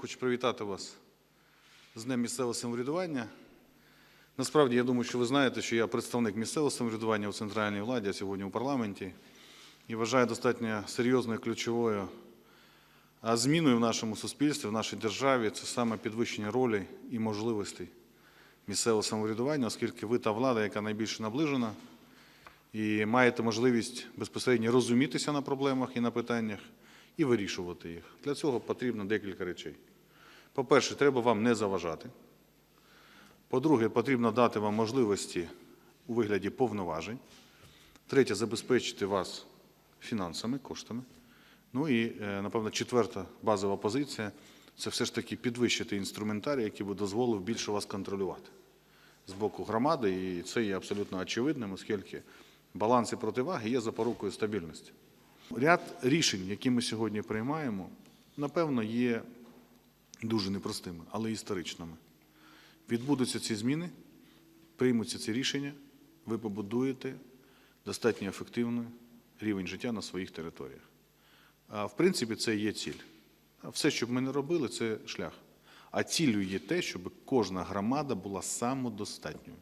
Хочу привітати вас з Днем місцевого самоврядування. Насправді, я думаю, що ви знаєте, що я представник місцевого самоврядування у центральній владі, а сьогодні у парламенті, і вважаю достатньо серйозною ключовою зміною в нашому суспільстві, в нашій державі це саме підвищення ролі і можливостей місцевого самоврядування, оскільки ви та влада, яка найбільше наближена, і маєте можливість безпосередньо розумітися на проблемах і на питаннях і вирішувати їх. Для цього потрібно декілька речей. По-перше, треба вам не заважати. По-друге, потрібно дати вам можливості у вигляді повноважень. Третє, забезпечити вас фінансами, коштами. Ну і, е, напевно, четверта базова позиція це все ж таки підвищити інструментарій, який би дозволив більше вас контролювати з боку громади, і це є абсолютно очевидним, оскільки баланс і противаги є запорукою стабільності. Ряд рішень, які ми сьогодні приймаємо, напевно, є дуже непростими, але історичними. Відбудуться ці зміни, приймуться ці рішення, ви побудуєте достатньо ефективний рівень життя на своїх територіях. А в принципі, це є ціль. Все, що б ми не робили, це шлях. А ціллю є те, щоб кожна громада була самодостатньою.